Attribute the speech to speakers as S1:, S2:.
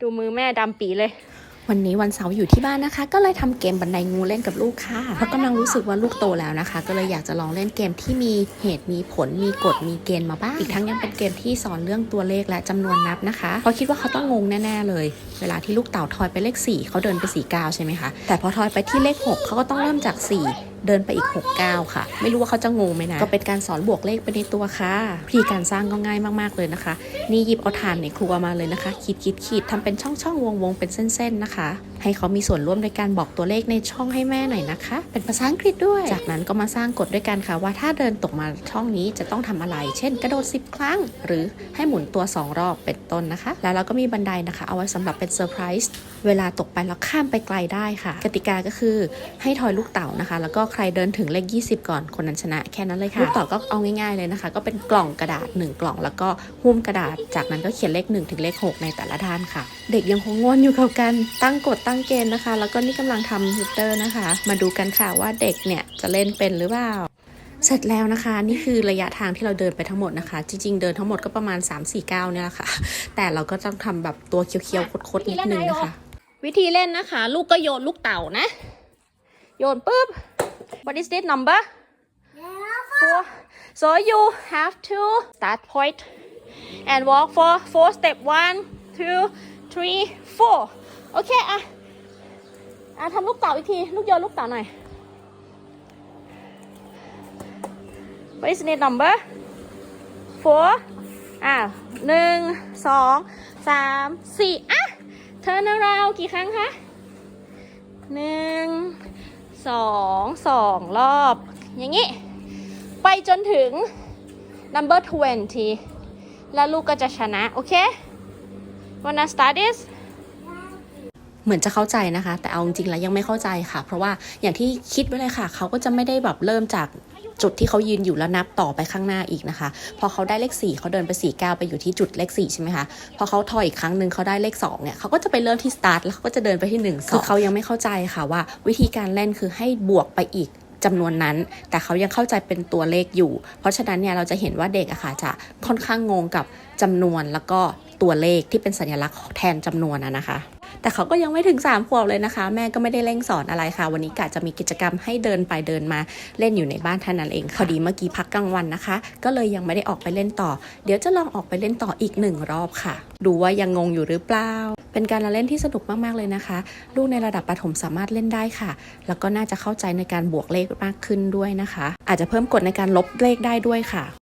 S1: ดูมือแม่ดำปีเลย
S2: วันนี้วันเสาร์อยู่ที่บ้านนะคะ ก็เลยทำเกมบันไดงูเล่นกับลูกค่ะเพราะกำลังรู้สึกว่าลูกโตแล้วนะคะ ก็เลยอยากจะลองเล่นเกมที่มีเหตุมีผลมีกฎมีเกณฑ์มาบ้างอีกทั้งยังเป็นเกมที่สอนเรื่องตัวเลขและจำนวนนับนะคะเพราะคิดว่าเขาต้องงงแน่ๆเลย เวลาที่ลูกเต่าทอยไปเลข4เขาเดินไป4ก้าวใช่ไหมคะแต่พอทอยไปที่เลข 6เขาก็ต้องเริ่มจาก4 เดินไปอีก6ก้าวค่ะ ไม่รู้ว่าเขาจะงงไหมนะ ก็เป็นการสอนบวกเลขไปในตัวค่ะวิธีการสร้างก็ง่ายมากๆเลยนะคะ นี่หยิบเอาถ่านในครัวมาเลยนะคะขีดขีดขีดทำเป็นช่องช่องวงวงๆเป็นเส้นๆนะคะ ให้เขามีส่วนร่วมในการบอกตัวเลขในช่องให้แม่หน่อยนะคะ เป็นภาษาอังกฤษด้วย จากนั้นก็มาสร้างกฎด้วยกันค่ะว่าถ้าเดินตกมาช่องนี้จะต้องทำอะไร เช่น กระโดด 10 ครั้ง หรือให้หมุนตัว 2 รอบเป็นต้นนะคะ แล้วเราก็มีบันไดนะคะ เอาไว้สำหรับเป็นเซอร์ไพรส์ เวลาตกไปแล้วข้ามไปไกลได้ค่ะ กติกาก็คือให้ทอยลูกเต่านะคะ แล้วก็ใครเดินถึงเลข 20 ก่อนคนนั้นชนะแค่นั้นเลยค่ะ ลูกเต่าก็เอาง่ายๆเลยนะคะ ก็เป็นกล่องกระดาษ 1 กล่อง แล้วก็หุ้มกระดาษ จากนั้นก็เขียนเลข1ถึงเลข 6 ในแต่ละด้านค่ะ เด็กยังคงง่วนอยู่กับการตั้งกฎตั้งเกณฑ์นะคะ แล้วก็นี่กำลังทำฮิตเตอร์นะคะ มาดูกันค่ะว่าเด็กเนี่ยจะเล่นเป็นหรือเปล่าเสร็จแล้วนะคะ นี่คือระยะทางที่เราเดินไปทั้งหมดนะคะ จริง ๆ เดินทั้งหมดก็ประมาณ 3-4ก้าวเนี่ยแหละค่ะ แต่เราก็ต้องทำแบบตัวเคี้ยวๆคดๆนิดนึงนะคะ
S1: วิธีเล่นนะคะ ลูกก็โยนลูกเต่านะ โยนปุ๊บ what is this number four so you have to start point and walk for four step one two three four โอเคอะอะทำลูกเต่าอีกที ลูกโยนลูกเต่าหน่อย what is this number four อะหนึ่งสองสามสี่ กี่ครั้งคะหนึ่งสองสองรอบ อย่างนี้ ไปจนถึง number 20 แล้วลูกก็จะชนะ โอเค wanna start this
S2: เหมือนจะเข้าใจนะคะ แต่เอาจริงๆแล้วยังไม่เข้าใจค่ะ เพราะว่าอย่างที่คิดไว้เลยค่ะ เขาก็จะไม่ได้แบบเริ่มจาก จุดที่เขายืนอยู่แล้วนับต่อไปข้างหน้าอีกนะคะ พอเขาได้เลข 4เขาเดินไป4ก้าวไปอยู่ที่จุดเลข 4 ใช่ไหมคะ พอเขาถอยอีกครั้งหนึ่งเขาได้เลข 2 เนี่ยเขาก็จะไปเริ่มที่สตาร์ทแล้วเขาก็จะเดินไปที่1คือเขายังไม่เข้าใจค่ะว่า วิธีการเล่นคือให้บวกไปอีกจำนวนนั้น แต่เขายังเข้าใจเป็นตัวเลขอยู่ เพราะฉะนั้นเนี่ยเราจะเห็นว่าเด็กอะค่ะจะค่อนข้างงงกับจำนวนแล้วก็ ตัวเลขที่เป็นสัญลักษณ์แทนจำนวนอะนะคะ แต่เขาก็ยังไม่ถึง3ขวบเลยนะคะ แม่ก็ไม่ได้เร่งสอนอะไรค่ะ วันนี้กะจะมีกิจกรรมให้เดินไปเดินมาเล่นอยู่ในบ้านเท่านั้นเองพอดีเมื่อกี้พักกลางวันนะคะ ก็เลยยังไม่ได้ออกไปเล่นต่อ เดี๋ยวจะลองออกไปเล่นต่ออีกหนึ่งรอบค่ะ ดูว่ายังงงอยู่หรือเปล่าเป็นการละเล่นที่สนุกมากๆเลยนะคะลูกในระดับประถมสามารถเล่นได้ค่ะ แล้วก็น่าจะเข้าใจในการบวกเลขมากขึ้นด้วยนะคะ อาจจะเพิ่มกฎในการลบเลขได้ด้วยค่ะ